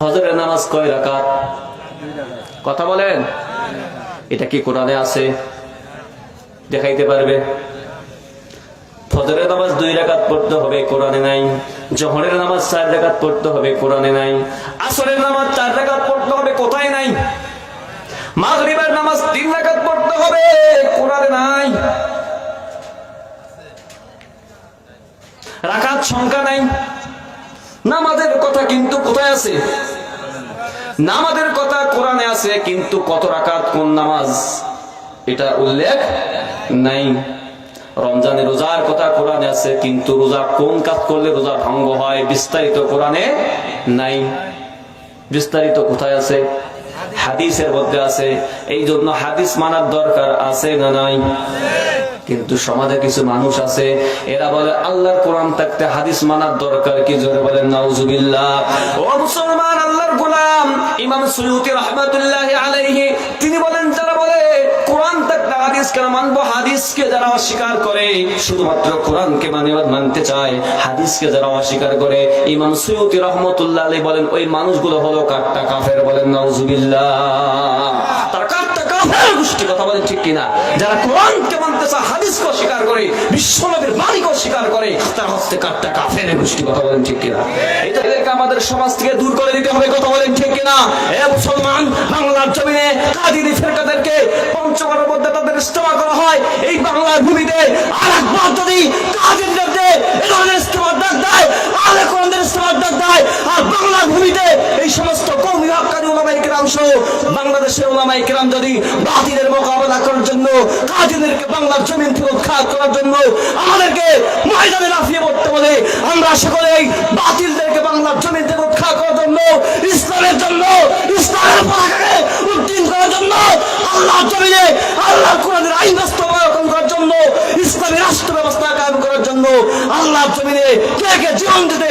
হজরের নামাজ কয় রাকাত? কথা বলেন। এটা কি কোরআনে আছে? দেখাইতে পারবে। ফজরের নামাজ দুই রাকাত পড়তে হবে, কোরআনে নাই। জহরের নামাজ চার রাকাত পড়তে হবে, কোরআনে নাই। আসরের নামাজ চার রাকাত পড়তে হবে, কোথায় নাই? মাগরিবের নামাজ তিন রাকাত পড়তে হবে, কোরআনে নাই। রাকাত সংখ্যা নাই। কথা কিন্তু কোথায় আছে? নামাজের কথা কোরআনে আছে, কিন্তু কত রাকাত, কোন নামাজ? এটা উল্লেখ নাই। রমজানের রোজার কথা কোরআনে আছে, কিন্তু রোজা কোন কাজ করলে রোজা ভঙ্গ হয়, বিস্তারিত কোরআনে নাই। বিস্তারিত কোথায় আছে? হাদিসের মধ্যে আছে। এই জন্য হাদিস মানার দরকার আছে না নাই? কিন্তু সমাজে কিছু মানুষ আছে, এরা বলে, আল্লাহর কোরআন থাকতে হাদিস মানার দরকার কি? জোরে বলেন, নাউজুবিল্লাহ। ও মুসলমান, আল্লাহর গোলাম, ইমাম সুয়ুতি রহমাতুল্লাহ আলাইহি, তিনি বলেন যারা বলে, কোরআন থাকতে হাদিস কেন মানবো? যারা অস্বীকার করে, শুধুমাত্র কোরআনকে মানে মানতে চায় যারা অস্বীকার করে, ইমাম আলাইহি বলেন, ওই মানুষগুলো হলো কাট্টা কাফের। বলেন, নাউজুবিল্লাহ। কাফের গোষ্ঠী কথা বলেন ঠিক কিনা? যারা কোরআনকে মানতে চায়, হাদিসকে অস্বীকার করে, বিশ্বনবীর বাণীকে অস্বীকার করে, তারা হচ্ছে কাট্টা কাফের গোষ্ঠী, কথা বলেন ঠিক কিনা? এদেরকে আমাদের সমাজ থেকে দূর করে দিতে হবে, কথা বলেন ঠিক কিনা? এ মুসলমান, বাংলার জমিনে কাদিনী ফেরকাদেরকে পঞ্চগড়ের মধ্যে তাদের ইস্তেমা করা হয়, এই বাংলার ভূমিতে আর একবার যদি কাদিনদেরকে বাংলাদেশের ওলামাই কেরাম যদি বাতিলের মোকাবেলা করার জন্য কাদিনদেরকে বাংলার জমিন থেকে উৎখাত করার জন্য আমাদেরকে ময়দানে লাফিয়ে পড়তে বলে, আমরা সকলেই বাতিলদেরকে বাংলার জমিন থেকে উৎখাত করার জন্য, ইসলামের জন্য, ইসলামের পতাকাকে উদ্দিন করার জন্য আল্লাহ জমিনে আল্লাহ কোরআনের আইন বাস্তবায়ন করার জন্য, ইসলামী রাষ্ট্র ব্যবস্থা কায়েম করার জন্য আল্লাহ জমিনে কে কে জীবন দিতে